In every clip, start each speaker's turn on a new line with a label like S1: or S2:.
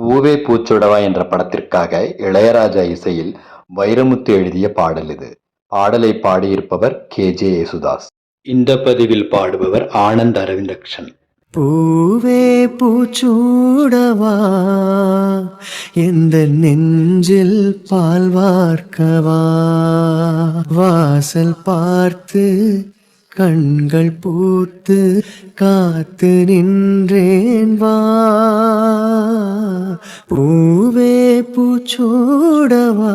S1: பூவே பூச்சுடவா என்ற படத்திற்காக இளையராஜா இசையில் வைரமுத்து எழுதிய பாடல் இது. பாடலை பாடியிருப்பவர் கே. ஜே. யேசுதாஸ். இந்த பதிவில் பாடுபவர் ஆனந்த் அரவிந்தக்ஷன்.
S2: பூவே பூச்சூடவா எந்த நெஞ்சில் பால் வார்க்கவா வாசல் பார்த்து கண்கள் பூத்து காத்து நின்றேன் வா. பூவே பூச்சோடவா.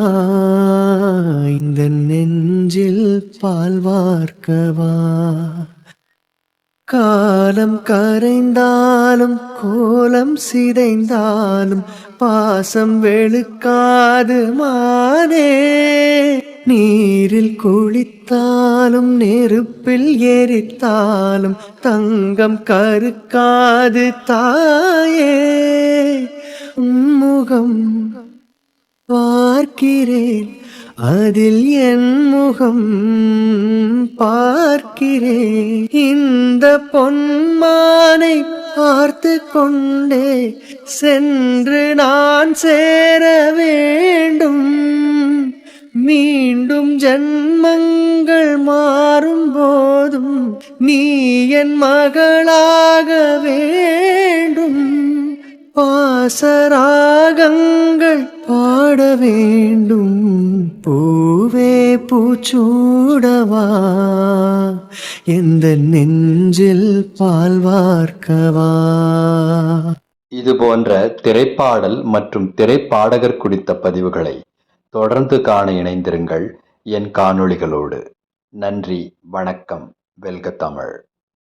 S2: இந்த நெஞ்சில் பால் வார்க்கவா. காலம் கரைந்தாலும் கோலம் சிதைந்தாலும் பாசம் வெளுக்காது மானே. நீரில் குளித்தாலும் நெருப்பில் எரித்தாலும் தங்கம் கருக்காது தாயே. முகம் பார்க்கிறேன் அதில் என் முகம் பார்க்கிறேன். இந்த பொன்மானை பார்த்து கொண்டே சென்று நான் சேர வேண்டும். மீண்டும் ஜன்மங்கள் மாறும் போதும். நீ என் மகளாக வேண்டும். பாசராகங்கள் பாட வேண்டும். பூவே பூச்சூடவா. எந்த நெஞ்சில் பால் வார்க்கவா.
S1: இது போன்ற திரைப்பாடல் மற்றும் திரைப்பாடகர் குறித்த பதிவுகளை தொடர்ந்து காண இணைந்திருங்கள் என் காணொளிகளோடு. நன்றி வணக்கம் வெல்க தமிழ்.